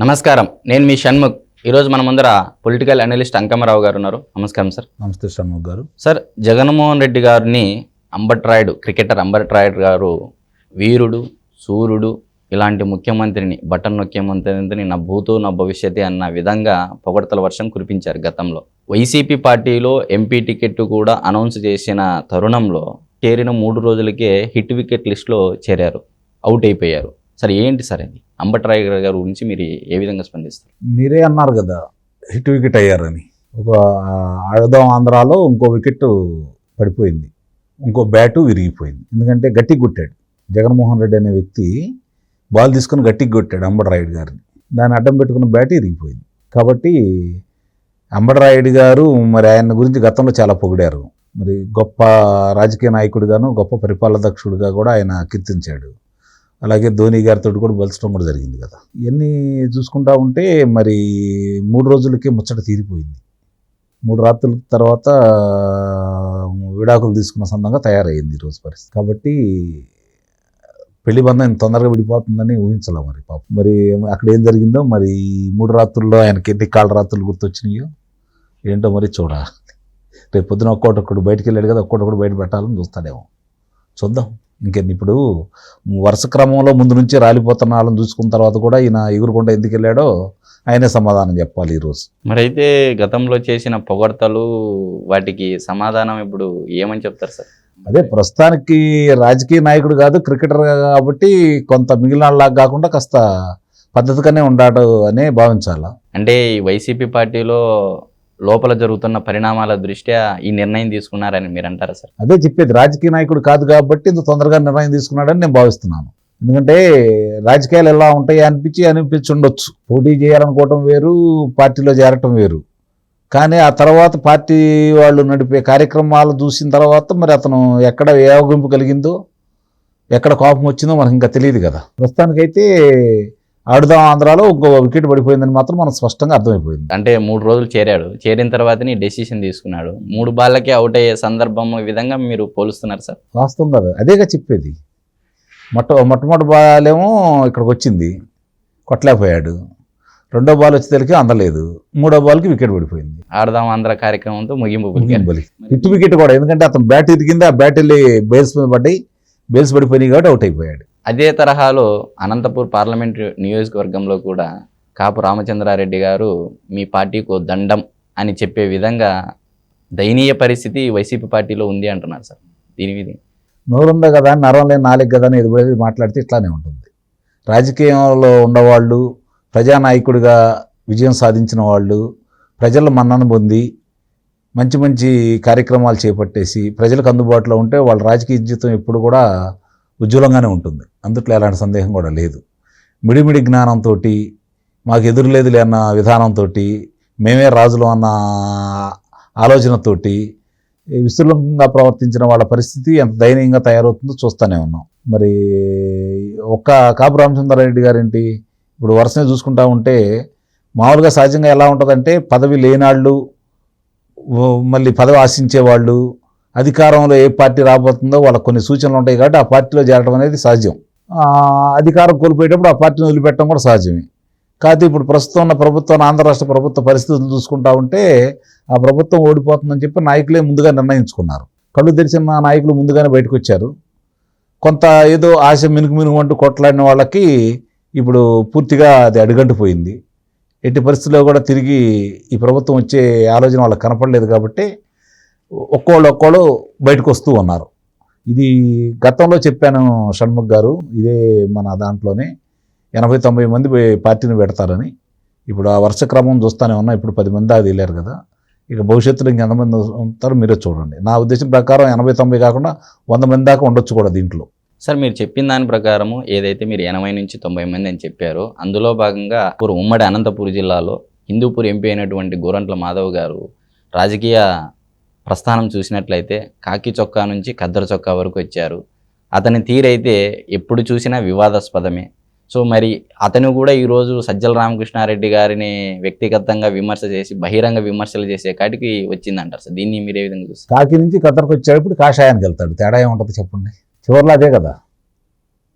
నమస్కారం. నేను మీ షణ్ముఖ్. ఈరోజు మన ముందర పొలిటికల్ అనలిస్ట్ అంకమరావు గారు ఉన్నారు. నమస్కారం సార్. నమస్తే షణ్ముఖ్ గారు. సార్ జగన్మోహన్ రెడ్డి గారిని అంబట్ రాయుడు క్రికెటర్ అంబట్ రాయుడు గారు వీరుడు సూర్యుడు ఇలాంటి ముఖ్యమంత్రిని బటన్ ముఖ్యమంత్రిని నా భూతో నా భవిష్యత్తు అన్న విధంగా పొగడతల వర్షం కురిపించారు గతంలో. వైసీపీ పార్టీలో ఎంపీ టికెట్ కూడా అనౌన్స్ చేసిన తరుణంలో చేరిన మూడు రోజులకే హిట్ వికెట్ లిస్ట్లో చేరారు. అవుట్ అయిపోయారు. సార్ ఏంటి సార్ అది అంబట్ రాయుడు గారి గురించి మీరు ఏ విధంగా స్పందిస్తారు? మీరే అన్నారు కదా హిట్ వికెట్ అయ్యారని. ఒక ఆడదాం ఆంధ్రాలో ఇంకో వికెట్ పడిపోయింది. ఇంకో బ్యాటు విరిగిపోయింది. ఎందుకంటే గట్టి కొట్టాడు. జగన్మోహన్ రెడ్డి అనే వ్యక్తి బాల్ తీసుకుని గట్టికి కొట్టాడు అంబడరాయుడు గారిని. దాన్ని అడ్డం పెట్టుకున్న బ్యాట్ ఇరిగిపోయింది కాబట్టి అంబడరాయుడు గారు మరి ఆయన గురించి గతంలో చాలా పొగిడారు. మరి గొప్ప రాజకీయ నాయకుడిగాను గొప్ప పరిపాలన దక్షుడిగా కూడా ఆయన కీర్తించాడు. అలాగే ధోని గారితో కూడా బలచడం కూడా జరిగింది కదా. ఇవన్నీ చూసుకుంటా ఉంటే మరి మూడు రోజులకే ముచ్చట తీరిపోయింది. మూడు రాత్రుల తర్వాత విడాకులు తీసుకున్న సందంగా తయారయ్యింది ఈరోజు పరిస్థితి. కాబట్టి పెళ్ళి బంధం ఇంత తొందరగా విడిపోతుందని ఊహించలే మరి పాపం. మరి అక్కడ ఏం జరిగిందో మరి మూడు రాత్రుల్లో ఆయనకి ఎన్ని కాళ్ళ రాత్రులు గుర్తొచ్చినాయో ఏంటో మరి చూడాలి. రేపు పొద్దున ఒక్కొక్కడు బయటికి వెళ్ళాడు కదా ఒక్కొక్కడు బయట పెట్టాలని చూస్తాడేమో. చూద్దాం. ఇంకెన్ని ఇప్పుడు వరుస క్రమంలో ముందు నుంచి రాలిపోతున్న వాళ్ళని చూసుకున్న తర్వాత కూడా ఈయన ఎగురుకుండా ఎందుకు వెళ్ళాడో ఆయనే సమాధానం చెప్పాలి ఈరోజు. మరి అయితే గతంలో చేసిన పొగడ్తలు వాటికి సమాధానం ఇప్పుడు ఏమని చెప్తారు సార్? అదే ప్రస్తుతానికి రాజకీయ నాయకుడు కాదు క్రికెటర్ కాబట్టి కొంత మిగిలిన కాకుండా కాస్త పద్ధతిగానే ఉన్నాడు అనే భావించాలా? అంటే ఈ వైసీపీ పార్టీలో లోపల జరుగుతున్న పరిణామాల దృష్ట్యా ఈ నిర్ణయం తీసుకున్నారని మీరు అంటారా సార్? అదే చెప్పేది రాజకీయ నాయకుడు కాదు కాబట్టి ఇంత తొందరగా నిర్ణయం తీసుకున్నాడని నేను భావిస్తున్నాను. ఎందుకంటే రాజకీయాలు ఎలా ఉంటాయి అనిపించి అనిపించి ఉండొచ్చు. పోటీ చేయాలనుకోవటం వేరు పార్టీలో చేరటం వేరు. కానీ ఆ తర్వాత పార్టీ వాళ్ళు నడిపే కార్యక్రమాలు చూసిన తర్వాత మరి అతను ఎక్కడ ఏ అవగింపు కలిగిందో ఎక్కడ కోపం వచ్చిందో మనకు ఇంకా తెలియదు కదా. ప్రస్తుతానికైతే ఆడుదాం ఆంధ్రాలో ఇంకో వికెట్ పడిపోయిందని మాత్రం మనకు స్పష్టంగా అర్థమైపోయింది. అంటే మూడు రోజులు చేరాడు. చేరిన తర్వాతనే డెసిషన్ తీసుకున్నాడు. మూడు బాళ్ళకే అవుట్ అయ్యే సందర్భం విధంగా మీరు పోలుస్తున్నారు సార్? వాస్తవం కాదు అదేగా చెప్పేది. మొట్ట మొట్టమొదటి బాల్ ఏమో ఇక్కడికి వచ్చింది. కొట్టలేకపోయాడు. రెండో బాల్ వచ్చేసరికి అందలేదు. మూడో బాల్కి వికెట్ పడిపోయింది. ఆడదాం ఆంధ్ర కార్యక్రమంతో ముగింపు హిట్ వికెట్ కూడా. ఎందుకంటే అతను బ్యాట్ ఇరిగింది ఆ బ్యాట్ వెళ్ళి బేల్స్ మీద పడ్డాయి. బేల్స్ పడిపోయినాయి కాబట్టి అవుట్ అయిపోయాడు. అదే తరహాలో అనంతపూర్ పార్లమెంట్ నియోజకవర్గంలో కూడా కాపు రామచంద్రారెడ్డి గారు మీ పార్టీకు దండం అని చెప్పే విధంగా దయనీయ పరిస్థితి వైసీపీ పార్టీలో ఉంది అంటున్నారు సార్. దీని మీద నోరుందా కదా నరం లేని నాలుగు కదా అని ఎదురు మాట్లాడితే ఇట్లానే ఉంటుంది. రాజకీయంలో ఉన్నవాళ్ళు ప్రజానాయకుడిగా విజయం సాధించిన వాళ్ళు ప్రజల మన్నను పొంది మంచి మంచి కార్యక్రమాలు చేపట్టేసి ప్రజలకు అందుబాటులో ఉంటే వాళ్ళ రాజకీయ జీవితం ఎప్పుడు కూడా ఉజ్వలంగానే ఉంటుంది. అందుట్లో ఎలాంటి సందేహం కూడా లేదు. మిడిమిడి జ్ఞానంతో మాకు ఎదురులేదులే అన్న విధానంతో మేమే రాజులు అన్న ఆలోచనతోటి విస్తృతంగా ప్రవర్తించిన వాళ్ళ పరిస్థితి ఎంత దయనీయంగా తయారవుతుందో చూస్తూనే ఉన్నాం. మరి ఒక్క కాపు రామచంద్రారెడ్డి గారేంటి? ఇప్పుడు వరుసనే చూసుకుంటా ఉంటే మామూలుగా సహజంగా ఎలా ఉంటుందంటే పదవి లేనాళ్ళు మళ్ళీ పదవి ఆశించే వాళ్ళు అధికారంలో ఏ పార్టీ రాబోతుందో వాళ్ళకి కొన్ని సూచనలు ఉంటాయి కాబట్టి ఆ పార్టీలో చేరడం అనేది సహజం. అధికారం కోల్పోయేటప్పుడు ఆ పార్టీని వదిలిపెట్టడం కూడా సహజమే. కాకపోతే ఇప్పుడు ప్రస్తుతం ఉన్న ప్రభుత్వం ఆంధ్ర రాష్ట్ర ప్రభుత్వ పరిస్థితులు చూసుకుంటా ఉంటే ఆ ప్రభుత్వం ఓడిపోతుందని చెప్పి నాయకులే ముందుగా నిర్ణయించుకున్నారు. కళ్ళు తెరిచిన నాయకులు ముందుగానే బయటకు వచ్చారు కొంత ఏదో ఆశ మినుకు మినుగు అంటూ కొట్లాడిన వాళ్ళకి ఇప్పుడు పూర్తిగా అది అడుగంటిపోయింది. ఎట్టి పరిస్థితుల్లో కూడా తిరిగి ఈ ప్రభుత్వం వచ్చే ఆలోచన వాళ్ళకి కనపడలేదు కాబట్టి ఒక్కోళ్ళు ఒక్కోళ్ళు బయటకు వస్తూ ఉన్నారు. ఇది గతంలో చెప్పాను షణ్ముఖ్ గారు ఇదే మన దాంట్లోనే ఎనభై తొంభై మంది పార్టీని పెడతారని. ఇప్పుడు ఆ వరుస క్రమం చూస్తూనే ఉన్నా ఇప్పుడు పది మంది దాకా తెలియారు కదా. ఇక భవిష్యత్తులో ఇంకెంతమంది ఉంటారో మీరే చూడండి. నా ఉద్దేశం ప్రకారం ఎనభై తొంభై కాకుండా వంద మంది దాకా ఉండొచ్చు కూడా దీంట్లో. సార్ మీరు చెప్పిన దాని ప్రకారము ఏదైతే మీరు ఎనభై నుంచి తొంభై మంది అని చెప్పారో అందులో భాగంగా ఇప్పుడు ఉమ్మడి అనంతపూర్ జిల్లాలో హిందూపూర్ ఎంపీ అయినటువంటి గోరంట్ల మాధవ్ గారు రాజకీయ ప్రస్థానం చూసినట్లయితే కాకి చొక్కా నుంచి కద్దరు చొక్కా వరకు వచ్చారు. అతని తీరైతే ఎప్పుడు చూసినా వివాదాస్పదమే. సో మరి అతను కూడా ఈరోజు సజ్జల రామకృష్ణారెడ్డి గారిని వ్యక్తిగతంగా విమర్శ చేసి బహిరంగ విమర్శలు చేసే కాటికి వచ్చిందంటారు సార్? దీన్ని మీరు ఏ విధంగా చూస్తారు? కాకి నుంచి కతర్కి వచ్చేటప్పుడు కాషాయానికి వెళ్తాడు. తేడా ఏముంటుంది చెప్పండి? చివరిలో అదే కదా.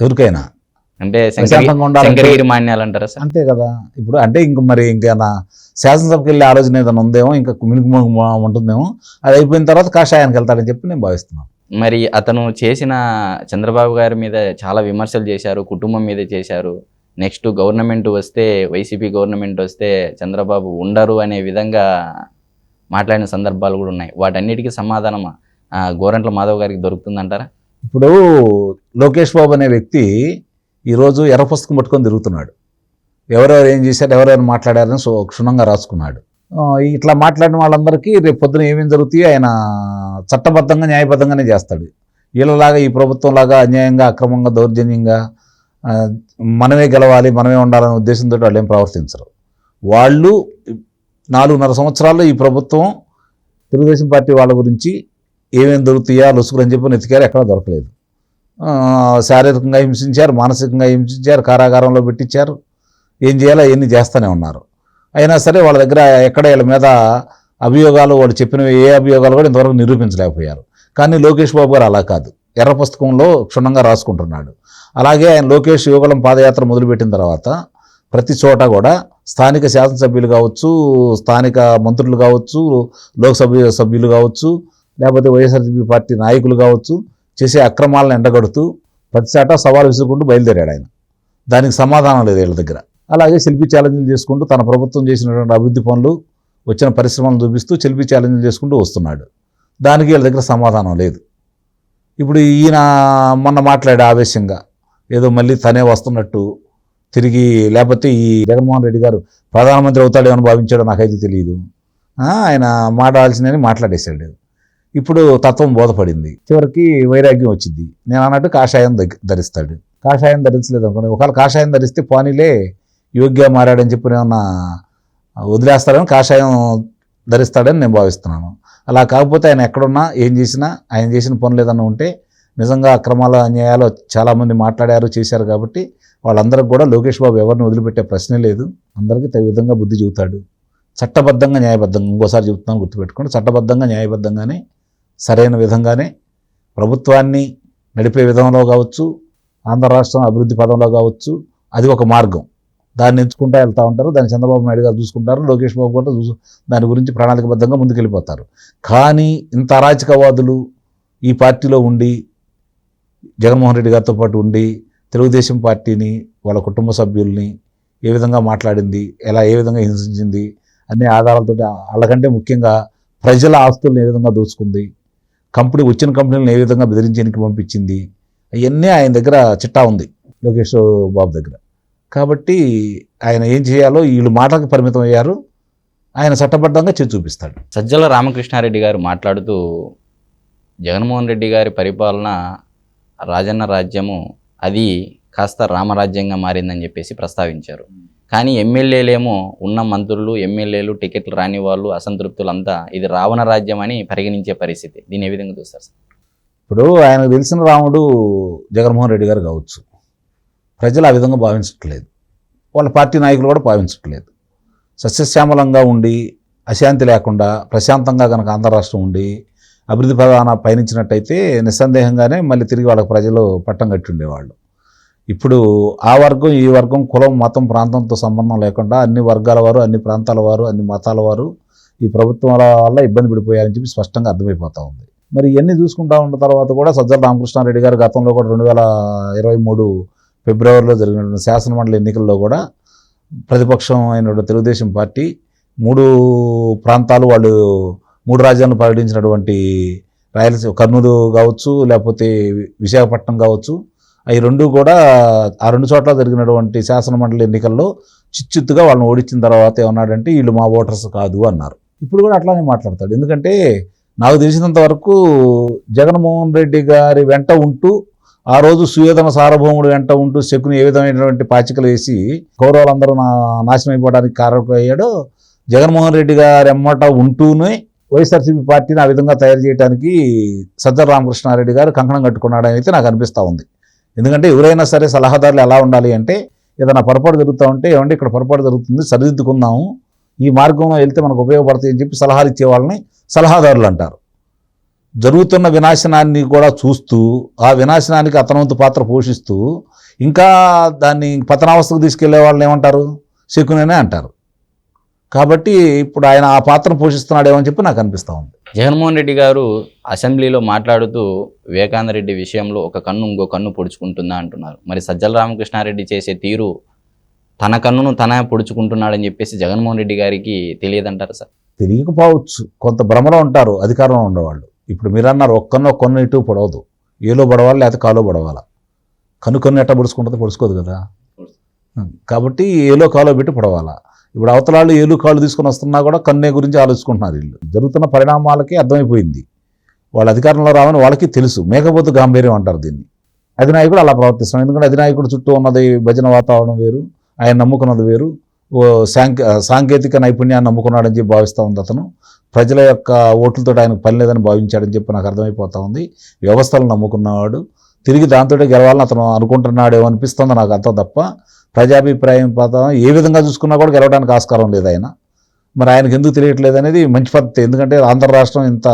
ఎవరికైనా. అంటే శంకరగిరి మాన్యాలు అంటారా సార్? అంతే కదా. ఇప్పుడు అంటే ఇంక మరి ఇంకా నా శాసనసభకి వెళ్ళే ఆలోచన ఏదైనా ఉందేమో ఇంకా మినుకు ఉంటుందేమో అది అయిపోయిన తర్వాత కాషాయానికి వెళ్తాడని చెప్పి నేను భావిస్తున్నాను. మరి అతను చేసిన చంద్రబాబు గారి మీద చాలా విమర్శలు చేశారు కుటుంబం మీద చేశారు. నెక్స్ట్ గవర్నమెంట్ వస్తే వైసీపీ గవర్నమెంట్ వస్తే చంద్రబాబు ఉండరు అనే విధంగా మాట్లాడిన సందర్భాలు కూడా ఉన్నాయి. వాటన్నిటికీ సమాధానం గోరంట్ల మాధవ్ గారికి దొరుకుతుందంటారా? ఇప్పుడు లోకేష్ బాబు అనే వ్యక్తి ఈరోజు ఎర్ర పుస్తకం పట్టుకొని తిరుగుతున్నాడు. ఎవరెవరు ఏం చేశారు ఎవరెవరు మాట్లాడారని సో క్షుణ్ణంగా రాసుకున్నాడు. ఇట్లా మాట్లాడిన వాళ్ళందరికీ రేపు పొద్దున ఏమేమి జరుగుతాయో ఆయన చట్టబద్ధంగా న్యాయబద్ధంగానే చేస్తాడు. వీళ్ళలాగా ఈ ప్రభుత్వంలాగా అన్యాయంగా అక్రమంగా దౌర్జన్యంగా మనమే గెలవాలి మనమే ఉండాలనే ఉద్దేశంతో వాళ్ళు ఏం ప్రవర్తించరు. వాళ్ళు నాలుగున్నర సంవత్సరాల్లో ఈ ప్రభుత్వం తెలుగుదేశం పార్టీ వాళ్ళ గురించి ఏమేమి దొరుకుతాయా లొసుకులు అని చెప్పి వెతికారు ఎక్కడా దొరకలేదు. శారీరకంగా హింసించారు మానసికంగా హింసించారు కారాగారంలో పెట్టించారు. ఏం చేయాలో అవన్నీ చేస్తూనే ఉన్నారు. అయినా సరే వాళ్ళ దగ్గర ఎక్కడ వీళ్ళ మీద అభియోగాలు వాళ్ళు చెప్పినవి ఏ అభియోగాలు కూడా ఇంతవరకు నిరూపించలేకపోయారు. కానీ లోకేష్ బాబు గారు అలా కాదు. ఎర్ర పుస్తకంలో క్షుణ్ణంగా రాసుకుంటున్నాడు. అలాగే ఆయన లోకేష్ యువగలం పాదయాత్ర మొదలుపెట్టిన తర్వాత ప్రతి చోట కూడా స్థానిక శాసనసభ్యులు కావచ్చు స్థానిక మంత్రులు కావచ్చు లోక్సభ సభ్యులు కావచ్చు లేకపోతే వైఎస్ఆర్సీపీ పార్టీ నాయకులు కావచ్చు చేసే అక్రమాలను ఎండగడుతూ ప్రతి చాట సవాల్ విసురుకుంటూ బయలుదేరాడు ఆయన. దానికి సమాధానం లేదు వీళ్ళ దగ్గర. అలాగే శిల్పి ఛాలెంజ్లు చేసుకుంటూ తన ప్రభుత్వం చేసినటువంటి అభివృద్ధి పనులు వచ్చిన పరిశ్రమలను చూపిస్తూ శిల్పి ఛాలెంజ్లు చేసుకుంటూ వస్తున్నాడు. దానికి వీళ్ళ దగ్గర సమాధానం లేదు. ఇప్పుడు ఈయన మొన్న మాట్లాడే ఆవేశంగా. ఏదో మళ్ళీ తనే వస్తున్నట్టు తిరిగి లేకపోతే ఈ జగన్మోహన్ రెడ్డి గారు ప్రధానమంత్రి అవుతాడేమని భావించాడో నాకైతే తెలియదు. ఆయన మాట్లాడాల్సిందని మాట్లాడేశాడు. ఇప్పుడు తత్వం బోధపడింది. చివరికి వైరాగ్యం వచ్చింది. నేను అన్నట్టు కాషాయం ధరిస్తాడు. కాషాయం ధరించలేదు అనుకోండి. ఒకవేళ కాషాయం ధరిస్తే పోనీలే యోగ్య మారాడని చెప్పి ఏమన్నా వదిలేస్తాడని కాషాయం ధరిస్తాడని నేను భావిస్తున్నాను. అలా కాకపోతే ఆయన ఎక్కడున్నా ఏం చేసినా ఆయన చేసిన పనులు ఏదన్నా ఉంటే నిజంగా అక్రమాల అన్యాయాలు చాలామంది మాట్లాడారు చేశారు కాబట్టి వాళ్ళందరికి కూడా లోకేష్ బాబు ఎవరిని వదిలిపెట్టే ప్రశ్నే లేదు. అందరికీ తగు విధంగా బుద్ధి చెబుతాడు. చట్టబద్ధంగా న్యాయబద్ధంగా ఇంకోసారి చెబుతున్నాను గుర్తుపెట్టుకోండి. చట్టబద్ధంగా న్యాయబద్ధంగానే సరైన విధంగానే ప్రభుత్వాన్ని నడిపే విధంలో కావచ్చు ఆంధ్ర రాష్ట్రం అభివృద్ధి పదంలో కావచ్చు అది ఒక మార్గం. దాన్ని ఎంచుకుంటా వెళ్తూ ఉంటారు. దాన్ని చంద్రబాబు నాయుడు గారు చూసుకుంటారు. లోకేష్ బాబు కూడా చూసు దాని గురించి ప్రణాళికబద్ధంగా ముందుకెళ్ళిపోతారు. కానీ ఇంత అరాచకవాదులు ఈ పార్టీలో ఉండి జగన్మోహన్ రెడ్డి గారితో పాటు ఉండి తెలుగుదేశం పార్టీని వాళ్ళ కుటుంబ సభ్యుల్ని ఏ విధంగా మాట్లాడింది ఎలా ఏ విధంగా హింసించింది అన్ని ఆధారాలతో వాళ్ళకంటే ముఖ్యంగా ప్రజల ఆస్తుల్ని ఏ విధంగా దోచుకుంది కంపెనీ వచ్చిన కంపెనీలను ఏ విధంగా బెదిరించడానికి పంపించింది? అవన్నీ ఆయన దగ్గర చిట్టా ఉంది లోకేష్ బాబు దగ్గర. కాబట్టి ఆయన ఏం చేయాలో వీళ్ళు మాటలకు పరిమితం అయ్యారు. ఆయన చట్టబద్ధంగా చేసి చూపిస్తాడు. సజ్జల రామకృష్ణారెడ్డి గారు మాట్లాడుతూ జగన్మోహన్ రెడ్డి గారి పరిపాలన రాజన్న రాజ్యము అది కాస్త రామరాజ్యంగా మారిందని చెప్పేసి ప్రస్తావించారు. కానీ ఎమ్మెల్యేలేమో ఉన్న మంత్రులు ఎమ్మెల్యేలు టికెట్లు రాని వాళ్ళు అసంతృప్తులంతా ఇది రావణ రాజ్యం అని పరిగణించే పరిస్థితి. దీన్ని ఏ విధంగా చూస్తారు సార్? ఇప్పుడు ఆయనకు తెలిసిన రాముడు జగన్మోహన్ రెడ్డి గారు కావచ్చు. ప్రజలు ఆ విధంగా భావించట్లేదు. వాళ్ళ పార్టీ నాయకులు కూడా భావించట్లేదు. సస్యశ్యామలంగా ఉండి అశాంతి లేకుండా ప్రశాంతంగా కనుక ఆంధ్ర రాష్ట్రం ఉండి అభివృద్ధి ప్రధాన పయనించినట్టయితే నిస్సందేహంగానే మళ్ళీ తిరిగి వాళ్ళకి ప్రజలు పట్టం కట్టి ఉండేవాళ్ళు. ఇప్పుడు ఆ వర్గం ఈ వర్గం కులం మతం ప్రాంతంతో సంబంధం లేకుండా అన్ని వర్గాల వారు అన్ని ప్రాంతాల వారు అన్ని మతాల వారు ఈ ప్రభుత్వాల వల్ల ఇబ్బంది పడిపోయారని చెప్పి స్పష్టంగా అర్థమైపోతా ఉంది. మరి ఇవన్నీ చూసుకుంటా ఉన్న తర్వాత కూడా సజ్జల రామకృష్ణారెడ్డి గారు గతంలో కూడా రెండు వేల ఇరవై మూడు ఫిబ్రవరిలో జరిగినటువంటి శాసనమండలి ఎన్నికల్లో కూడా ప్రతిపక్షం అయిన తెలుగుదేశం పార్టీ మూడు ప్రాంతాలు వాళ్ళు మూడు రాజ్యాలను పర్యటించినటువంటి రాయలసీమ కర్నూలు కావచ్చు లేకపోతే విశాఖపట్నం కావచ్చు అవి రెండు కూడా ఆ రెండు చోట్ల జరిగినటువంటి శాసనమండలి ఎన్నికల్లో చిచ్చుత్తుగా వాళ్ళని ఓడించిన తర్వాత ఏమన్నాడంటే వీళ్ళు మా ఓటర్స్ కాదు అన్నారు. ఇప్పుడు కూడా అట్లానే మాట్లాడతాడు. ఎందుకంటే నాకు తెలిసినంత వరకు జగన్మోహన్ రెడ్డి గారి వెంట ఉంటూ ఆ రోజు సుయోధన సార్వభౌముడు వెంట ఉంటూ శకుని ఏ విధమైనటువంటి పాచికలు వేసి కౌరవులందరూ నా నాశనం అయిపోవడానికి కారణం జగన్మోహన్ రెడ్డి గారి ఎమ్మట ఉంటూనే వైఎస్ఆర్సీపీ పార్టీని ఆ విధంగా తయారు చేయడానికి సజ్జల రామకృష్ణారెడ్డి గారు కంకణం కట్టుకున్నాడని అయితే నాకు అనిపిస్తూ ఉంది. ఎందుకంటే ఎవరైనా సరే సలహాదారులు ఎలా ఉండాలి అంటే ఏదైనా పొరపాటు జరుగుతూ ఉంటే ఏమంటే ఇక్కడ పొరపాటు జరుగుతుంది సరిదిద్దుకుందాము ఈ మార్గంలో వెళ్తే మనకు ఉపయోగపడతాయి అని చెప్పి సలహాలు ఇచ్చే వాళ్ళని సలహాదారులు అంటారు. జరుగుతున్న వినాశనాన్ని కూడా చూస్తూ ఆ వినాశనానికి అతనవంతు పాత్ర పోషిస్తూ ఇంకా దాన్ని పతనావస్థకు తీసుకెళ్ళే వాళ్ళని ఏమంటారు? శకుననే అంటారు. కాబట్టి ఇప్పుడు ఆయన ఆ పాత్రను పోషిస్తున్నాడేమో అని చెప్పి నాకు అనిపిస్తూ ఉంది. జగన్మోహన్ రెడ్డి గారు అసెంబ్లీలో మాట్లాడుతూ వివేకానంద రెడ్డి విషయంలో ఒక కన్ను ఇంకో కన్ను పొడుచుకుంటుందా అంటున్నారు. మరి సజ్జల రామకృష్ణారెడ్డి చేసే తీరు తన కన్నును తన పొడుచుకుంటున్నాడని చెప్పేసి జగన్మోహన్ రెడ్డి గారికి తెలియదంటారు సార్? తెలియకపోవచ్చు. కొంత భ్రమలో ఉంటారు అధికారంలో ఉండేవాళ్ళు. ఇప్పుడు మీరు అన్నారు ఒక్కన్నో కొన్న ఇటు పొడవదు. ఏలో పడవాలి లేకపోతే కాలో పడవాలా? కన్ను కన్ను ఎట్ట పొడుచుకుంటుంది పొడుచుకోదు కదా. కాబట్టి ఏలో కాలో పెట్టి పడవాలా? ఇప్పుడు అవతలాళ్ళు ఏలు కాళ్ళు తీసుకొని వస్తున్నా కూడా కన్నే గురించి ఆలోచుకుంటున్నారు వీళ్ళు. జరుగుతున్న పరిణామాలకే అర్థమైపోయింది. వాళ్ళ అధికారంలో రావని వాళ్ళకి తెలుసు. మేకపోతు గాంభీర్యం అంటారు దీన్ని. అధినాయకుడు అలా ప్రవర్తిస్తున్నాడు ఎందుకంటే అధినాయకుడు చుట్టూ ఉన్నది భజన వాతావరణం వేరు ఆయన నమ్ముకున్నది వేరు. ఓ సాంకే సాంకేతిక నైపుణ్యాన్ని నమ్ముకున్నాడని చెప్పి భావిస్తూ ఉంది అతను. ప్రజల యొక్క ఓట్లతో ఆయనకు పని లేదని భావించాడని చెప్పి నాకు అర్థమైపోతా ఉంది. వ్యవస్థలు నమ్ముకున్నవాడు. తిరిగి దాంతో గెలవాలని అతను అనుకుంటున్నాడేమో అనిపిస్తుంది నాకు అంత తప్ప. ప్రజాభిప్రాయం ప్రకారం ఏ విధంగా చూసుకున్నా కూడా గెలవడానికి ఆస్కారం లేదు ఆయన. మరి ఆయనకు ఎందుకు తెలియట్లేదు అనేది మంచి పద్ధతి. ఎందుకంటే ఆంధ్ర రాష్ట్రం ఇంత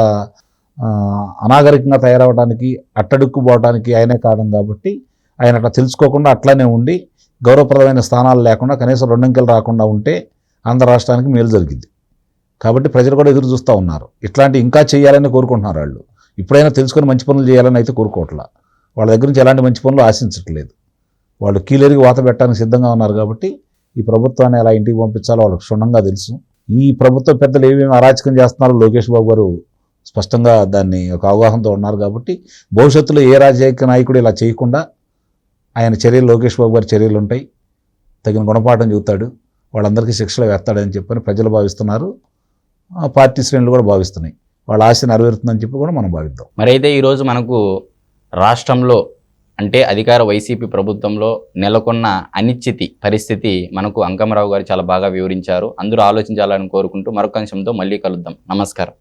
అనాగరికంగా తయారవడానికి అట్టడుక్కు పోవడానికి ఆయనే కారణం కాబట్టి ఆయన అట్లా తెలుసుకోకుండా అట్లానే ఉండి గౌరవప్రదమైన స్థానాలు లేకుండా కనీసం రెండంకెలు రాకుండా ఉంటే ఆంధ్ర రాష్ట్రానికి మేలు జరిగింది. కాబట్టి ప్రజలు కూడా ఎదురు చూస్తూ ఉన్నారు. ఇట్లాంటి ఇంకా చేయాలని కోరుకుంటున్నారు వాళ్ళు. ఇప్పుడైనా తెలుసుకొని మంచి పనులు చేయాలని అయితే కోరుకోవట్లా. వాళ్ళ దగ్గర నుంచి ఎలాంటి మంచి పనులు ఆశించట్లేదు. వాళ్ళు కీలరికి వాత పెట్టడానికి సిద్ధంగా ఉన్నారు కాబట్టి ఈ ప్రభుత్వాన్ని ఎలా ఇంటికి పంపించాలో వాళ్ళకి క్షుణ్ణంగా తెలుసు. ఈ ప్రభుత్వ పెద్దలు ఏమేమి అరాచకం చేస్తున్నారో లోకేష్ బాబు గారు స్పష్టంగా దాన్ని ఒక అవగాహనతో ఉన్నారు కాబట్టి భవిష్యత్తులో ఏ రాజకీయ నాయకుడు ఇలా చేయకుండా ఆయన చర్యలు లోకేష్ బాబు గారి చర్యలు ఉంటాయి. తగిన గుణపాఠం చూస్తాడు వాళ్ళందరికీ శిక్షలు వేస్తాడని చెప్పని ప్రజలు భావిస్తున్నారు. పార్టీ శ్రేణులు కూడా భావిస్తున్నాయి. వాళ్ళ ఆశ నెరవేరుతుందని చెప్పి కూడా మనం భావిద్దాం. మరి అయితే ఈరోజు మనకు రాష్ట్రంలో అంటే అధికార వైసీపీ ప్రభుత్వంలో నెలకొన్న అనిశ్చితి పరిస్థితి మనకు అంకమరావు గారు చాలా బాగా వివరించారు. అందరూ ఆలోచించాలని కోరుకుంటూ మరొక అంశంతో మళ్ళీ కలుద్దాం. నమస్కారం.